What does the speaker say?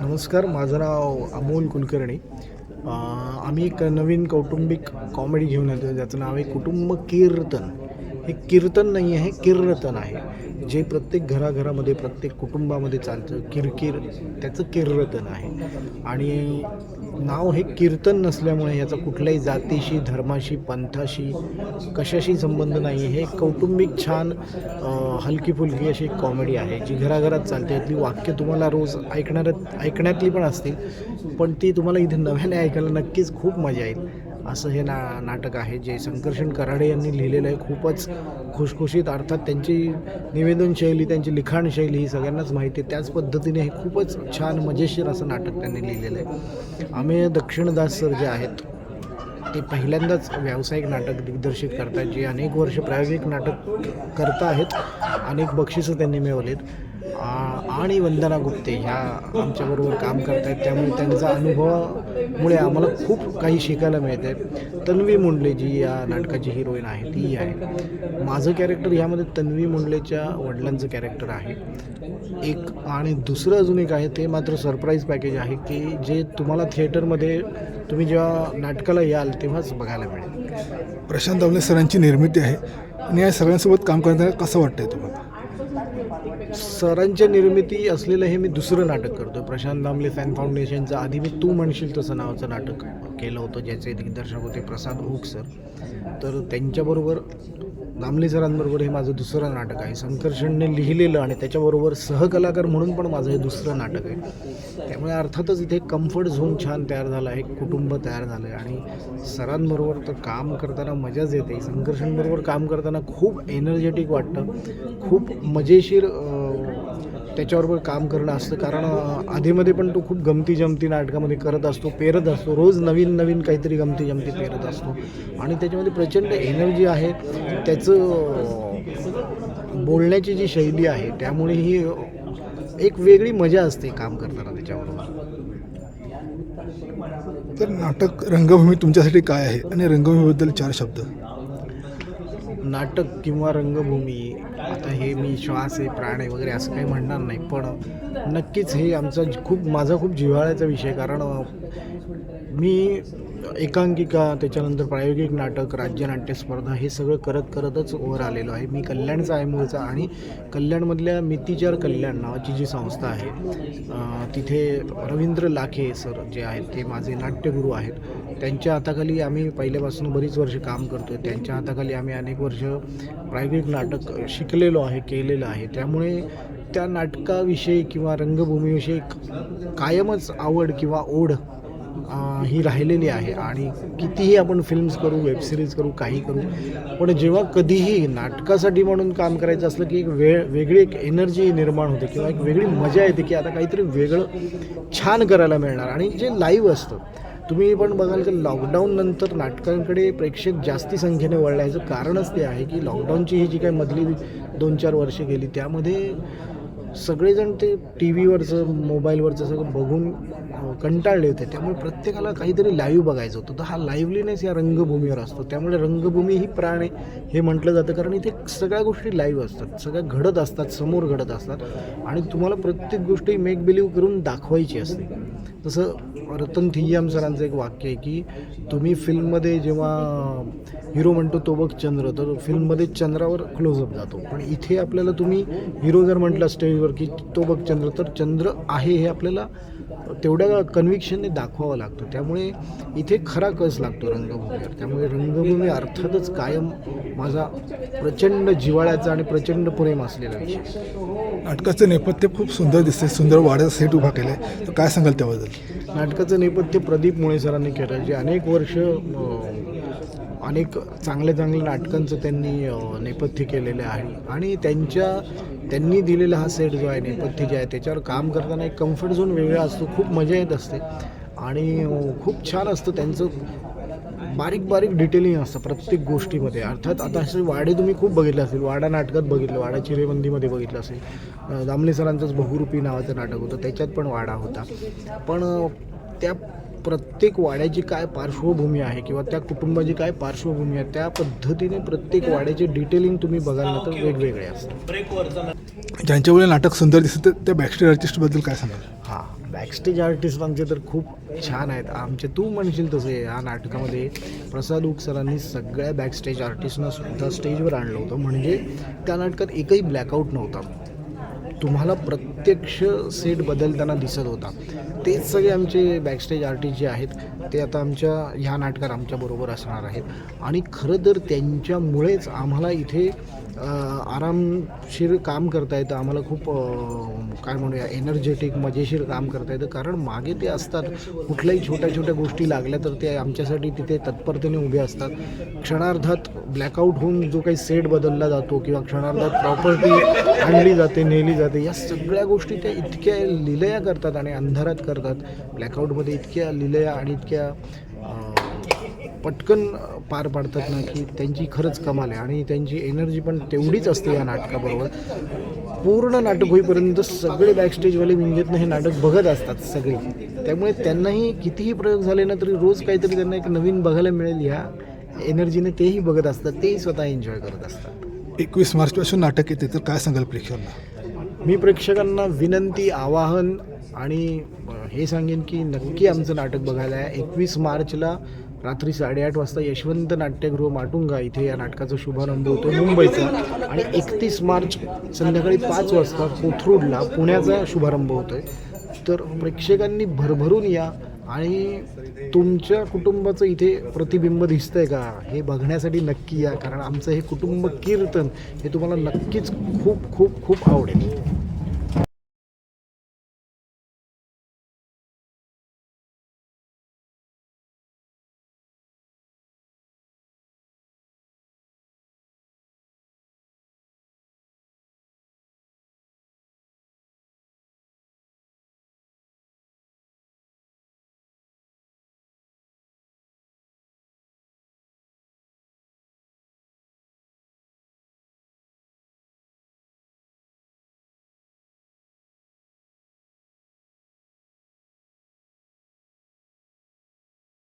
नमस्कार माझं नाव अमोल कुलकर्णी. आम्ही एक नवीन कौटुंबिक कॉमेडी घेऊन येतो ज्याचं नाव आहे कुटुंब कीर्तन. हे कीर्तन नाही आहे कीर्तन आहे. जे प्रत्येक घराघरामध्ये प्रत्येक कुटुंबामध्ये चालतं किरकिर त्याचं कीर्तन आहे. आणि नाव हे कीर्तन नसल्यामुळे याचा कुठल्याही जातीशी धर्माशी पंथाशी कशाशी संबंध नाही. हे कौटुंबिक छान हलकी फुलकी अशी एक कॉमेडी आहे जी घराघरात चालते. यातली वाक्य तुम्हाला रोज ऐकणार ऐकण्यातली पण असतील पण ती तुम्हाला इथे नव्याने ऐकायला नक्कीच खूप मजा येईल. असं हे ना नाटक आहे जे संकर्षण कराडे यांनी लिहिलेलं आहे. खूपच खुशखुशीत अर्थात त्यांची निवेदन शैली त्यांची लिखाण शैली ही सगळ्यांनाच माहिती आहे. त्याच पद्धतीने हे खूपच छान मजेशीर असं नाटक त्यांनी लिहिलेलं आहे. आम्ही दक्षिणदास सर जे आहेत ते पहिल्यांदाच व्यावसायिक नाटक दिग्दर्शित करतात जे अनेक वर्ष प्रायोगिक नाटक करता आहेत. अनेक बक्षिसं त्यांनी मिळवलेत. आ- आणि वंदना गुप्ते ह्या आमच्याबरोबर काम करत आहेत त्यामुळे त्यांचा अनुभवामुळे आम्हाला खूप काही शिकायला मिळत आहे तन्वी मुंडले जी या नाटकाची हिरोईन आहे ती आहे. माझं कॅरेक्टर ह्यामध्ये तन्वी मुंडलेच्या वडिलांचं कॅरेक्टर आहे. एक आणि दुसरं अजून एक आहे ते मात्र सरप्राईज पॅकेज आहे की जे तुम्हाला थिएटरमध्ये तुम्ही जेव्हा नाटकाला याल तेव्हाच बघायला मिळेल. प्रशांत दामले सरांची निर्मिती आहे. आणि या सगळ्यांसोबत काम करताना कसं वाटतंय तुम्हाला? सरांच्या निर्मिती असलेलं हे मी दुसरं नाटक करतो प्रशांत दामले फॅन फाउंडेशनचं आधी मी तू म्हणशील तसं नावाचं नाटक केलं होतं ज्याचे दिग्दर्शक होते प्रसाद ओक सर. तर त्यांच्याबरोबर दामले सरांबरोबर हे माझं दुसरं नाटक आहे. संकर्षणने लिहिलेलं आणि त्याच्याबरोबर सहकलाकार म्हणून पण माझं हे दुसरं नाटक आहे. त्यामुळे अर्थातच इथे कम्फर्ट झोन छान तयार झाला आहे. कुटुंब तयार झालं आहे आणि सरांबरोबर तर काम करताना मजाच येते. संकर्षणबरोबर काम करताना खूप एनर्जेटिक वाटतं. खूप मजेशीर त्याच्याबरोबर काम करणं असतं. कारण आधीमध्ये पण तो खूप गमती जमती नाटकामध्ये करत असतो पेरत असतो. रोज नवीन नवीन काहीतरी गमती जमती पेरत असतो. आणि त्याच्यामध्ये प्रचंड एनर्जी आहे. त्याचं बोलण्याची जी शैली आहे त्यामुळे ही एक वेगळी मजा असते काम करताना त्याच्याबरोबर. तर नाटक रंगभूमी तुमच्यासाठी काय आहे? आणि रंगभूमीबद्दल चार शब्द. नाटक किंवा रंगभूमी आता हे मी श्वास आहे प्राण आहे वगैरे असं काही म्हणणार नाही पण नक्कीच हे आमचा खूप माझा खूप जिव्हाळ्याचा विषय कारण मी एकांकिका त्याच्यानंतर प्रायोगिक नाटक राज्यनाट्य स्पर्धा हे सगळं करत करतच वर आलेलो आहे. मी कल्याणचा आहे मूळचा आणि कल्याणमधल्या मितीचार कल्याण नावाची जी संस्था आहे तिथे रवींद्र लाखे सर जे आहेत ते माझे नाट्यगुरू आहेत. त्यांच्या हाताखाली आम्ही पहिल्यापासून बरीच वर्ष काम करतो आहे त्यांच्या हाताखाली आम्ही अनेक वर्ष प्रायोगिक नाटक शिकलेलो आहे केलेलं आहे. त्यामुळे त्या नाटकाविषयी किंवा रंगभूमीविषयी कायमच आवड किंवा ओढ ही राहिलेली आहे आणि कितीही आपण फिल्म्स करू वेबसिरीज करू काही करू पण जेव्हा कधीही नाटकासाठी म्हणून काम करायचं असलं की एक वेळ वेगळी एक एनर्जी निर्माण होते किंवा एक वेगळी मजा येते की आता काहीतरी वेगळं छान करायला मिळणार. आणि जे लाईव्ह असतं तुम्ही पण बघाल की लॉकडाऊन नंतर नाटकांकडे प्रेक्षक जास्ती संख्येने वळल्याचं कारणच ते आहे की लॉकडाऊनची ही जी काही मधली दोन चार वर्षे गेली त्यामध्ये सगळेजण ते टी व्हीवरचं मोबाईलवरचं सगळं बघून कंटाळले होते. त्यामुळे प्रत्येकाला काहीतरी लाईव्ह बघायचं होतं. तर हा लाईव्हलीनेस या रंगभूमीवर असतो. त्यामुळे रंगभूमी ही प्राण आहे हे म्हटलं जातं. कारण इथे सगळ्या गोष्टी लाईव्ह असतात. सगळ्या घडत असतात. समोर घडत असतात. आणि तुम्हाला प्रत्येक गोष्टी मेक बिलीव्ह करून दाखवायची असते. तसं रतन थिय्याम सरांचं एक वाक्य आहे की तुम्ही फिल्ममध्ये जेव्हा हिरो म्हणतो तो बघ चंद्र तर फिल्ममध्ये चंद्रावर क्लोजअप जातो. पण इथे आपल्याला तुम्ही हिरो जर म्हटलं स्टेजवर की तो बघ चंद्र तर चंद्र आहे हे आपल्याला तेवढ्या कन्व्हिक्शनने दाखवावं लागतं. त्यामुळे इथे खरा कस लागतो रंगभूमीवर? त्यामुळे रंगभूमी अर्थातच कायम माझा प्रचंड जिवाळ्याचा आणि प्रचंड प्रेम असलेला विषय नाटकाचं नेपथ्य खूप सुंदर दिसतंय. सुंदर वाड्याचा सेट उभा केला आहे तर काय सांगाल त्याबद्दल? नाटकाचं नेपथ्य प्रदीप मुळे सरांनी केलं जे अनेक वर्ष अनेक चांगल्या चांगल्या नाटकांचं त्यांनी नेपथ्य केलेलं आहे. आणि त्यांच्या त्यांनी दिलेला हा सेट जो आहे नेपथ्य जे आहे त्याच्यावर काम करताना एक कम्फर्ट झोन वेगळा असतो खूप मजा येत असते. आणि खूप छान असतं त्यांचं बारीक बारीक डिटेलिंग असतं प्रत्येक गोष्टीमध्ये. अर्थात आता असे वाडे तुम्ही खूप बघितले असतील वाडा नाटकात बघितलं वाडा चिरेबंदीमध्ये बघितलं असेल. दामले सरांचंच बहुरूपी नावाचं नाटक होतं त्याच्यात पण वाडा होता. पण त्या प्रत्येक वाड्याची काय पार्श्वभूमी आहे किंवा त्या कुटुंबाची काय पार्श्वभूमी आहे त्या पद्धतीने प्रत्येक वाड्याचे डिटेलिंग तुम्ही बघाल ना तर वेगवेगळे असतात. ज्यांच्यामुळे नाटक सुंदर दिसतं त्या बॅकस्टेज आर्टिस्टबद्दल काय सांगाल? हां बॅकस्टेज आर्टिस्ट आमचे तर खूप छान आहेत. आमचे तू म्हणशील तसे या नाटकामध्ये प्रसाद उक सरांनी सगळ्या बॅकस्टेज आर्टिस्टना सुद्धा स्टेजवर आणलं होतं. म्हणजे त्या नाटकात एकही ब्लॅकआउट नव्हता. तुम्हाला प्रत्यक्ष सेट बदलताना दिसत होता. तेच सगळे आमचे बॅकस्टेज आर्टिस्ट जे आहेत ते आता आमच्या ह्या नाटकात आमच्याबरोबर असणार आहेत. आणि खरं तर त्यांच्यामुळेच आम्हाला इथे आरामशीर काम करता येतं. आम्हाला खूप काय म्हणूया एनर्जेटिक मजेशीर काम करता येतं. कारण मागे ते असतात. कुठल्याही छोट्या छोट्या गोष्टी लागल्या तर ते आमच्यासाठी तिथे तत्परतेने उभे असतात. क्षणार्धात ब्लॅकआउट होऊन जो काही सेट बदलला जातो किंवा क्षणार्धात प्रॉपर्टी आणली जाते नेली जाते या सगळ्या गोष्टी त्या इतक्या लिलया करतात आणि अंधारात करतात. ब्लॅकआउटमध्ये इतक्या लिलया आणि इतक्या पटकन पार पाडतात ना की त्यांची खरंच कमाल आहे. आणि त्यांची एनर्जी पण तेवढीच असते या नाटकाबरोबर. पूर्ण नाटक होईपर्यंत सगळे बॅकस्टेजवाले विंगेतनं हे नाटक बघत असतात सगळे. त्यामुळे त्यांनाही कितीही प्रयोग झाले ना तरी रोज काहीतरी त्यांना एक नवीन बघायला मिळेल ह्या एनर्जीने तेही बघत असतात. तेही स्वतः एन्जॉय करत असतात. एकवीस मार्चपासून नाटक येते तर काय सांगाल प्रेक्षकांना? मी प्रेक्षकांना विनंती आवाहन आणि हे सांगेन की नक्की आमचं नाटक बघायला आहे एकवीस मार्चला रात्री साडेआठ वाजता यशवंत नाट्यगृह माटुंगा इथे या नाटकाचा शुभारंभ होतो मुंबईचा. आणि एकतीस मार्च संध्याकाळी पाच वाजता कोथरूडला पुण्याचा शुभारंभ होतो आहे तर प्रेक्षकांनी भरभरून या आणि तुमच्या कुटुंबाचं इथे प्रतिबिंब दिसतंय का? हे बघण्यासाठी नक्की या कारण आमचं हे कुटुंब कीर्तन हे तुम्हाला नक्कीच खूप खूप खूप आवडेल.